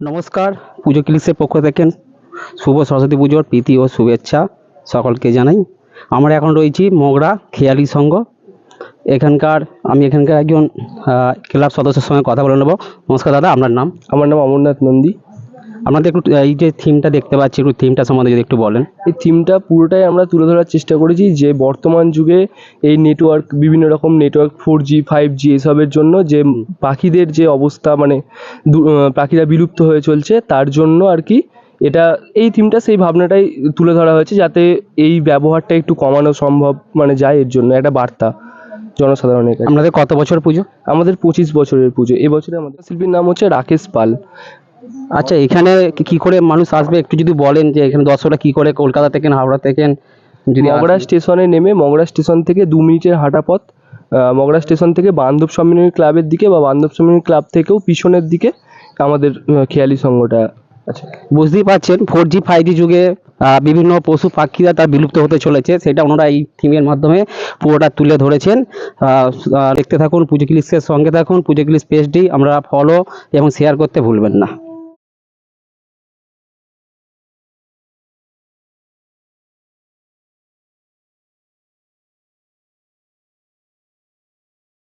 নমস্কার, পুজো ক্লিক্সের পক্ষ থেকে শুভ সরস্বতী পুজোর প্রীতি ও শুভেচ্ছা সকলকে জানাই। আমরা এখন রয়েছি মগরা খেয়ালি সংঘ। এখানকার, আমি এখানকার একজন ক্লাব সদস্যের সঙ্গে কথা বলে নেব। নমস্কার দাদা, আপনার নাম? আমার নাম অমরনাথ নন্দী। আপনাদের একটু এই যে থিমটা দেখতে পাচ্ছি একটু থিমটা সম্বন্ধে যদি একটু বলেন। এই থিমটা পুরোটাই আমরা তুলে ধরার চেষ্টা করেছি যে বর্তমান যুগে এই নেটওয়ার্ক বিভিন্ন রকম network four G five G এসবের জন্য যে পাখিদের যে অবস্থা মানে পাখিরা বিলুপ্ত হয়ে চলছে তার জন্য আর কি এটা এই থিমটা সেই ভাবনাটাই তুলে ধরা হয়েছে যাতে এই ব্যবহারটা একটু কমানো সম্ভব মানে যায় এর জন্য একটা বার্তা জনসাধারণের কাছে। আপনাদের কত বছর পুজো? আমাদের পঁচিশ বছরের পুজো। এবছরে আমাদের শিল্পীর নাম হচ্ছে রাকেশ পাল। আচ্ছা এখানে কি- করে মানুষ আসবে? একটু যদি বলেন যে এখানে দর্শকরা কি করে কলকাতা থেকে হাওড়া থেকে যদি আসে? স্টেশনে নেমে মগরা স্টেশন থেকে দু মিনিটের হাঁটা পথ মগরা স্টেশন থেকে বান্ধব সম্মিলনী ক্লাবের দিকে বা বান্ধব সম্মিলনী ক্লাব থেকেও পিছনের দিকে আমাদের খেয়ালি সংঘটা আছে। বুঝতেই পারছেন ফোর জি ফাইভ জি যুগে বিভিন্ন পশু পাখিরা তার বিলুপ্ত হতে চলেছে। সেটা ওনারা এই থিমের মাধ্যমে পুরোটা তুলে ধরেছেন। দেখতে থাকুন পুজো ক্লিক্সের সঙ্গে থাকুন পুজো ক্লিক্স পেজটি আমরা ফলো এবং শেয়ার করতে ভুলবেন না।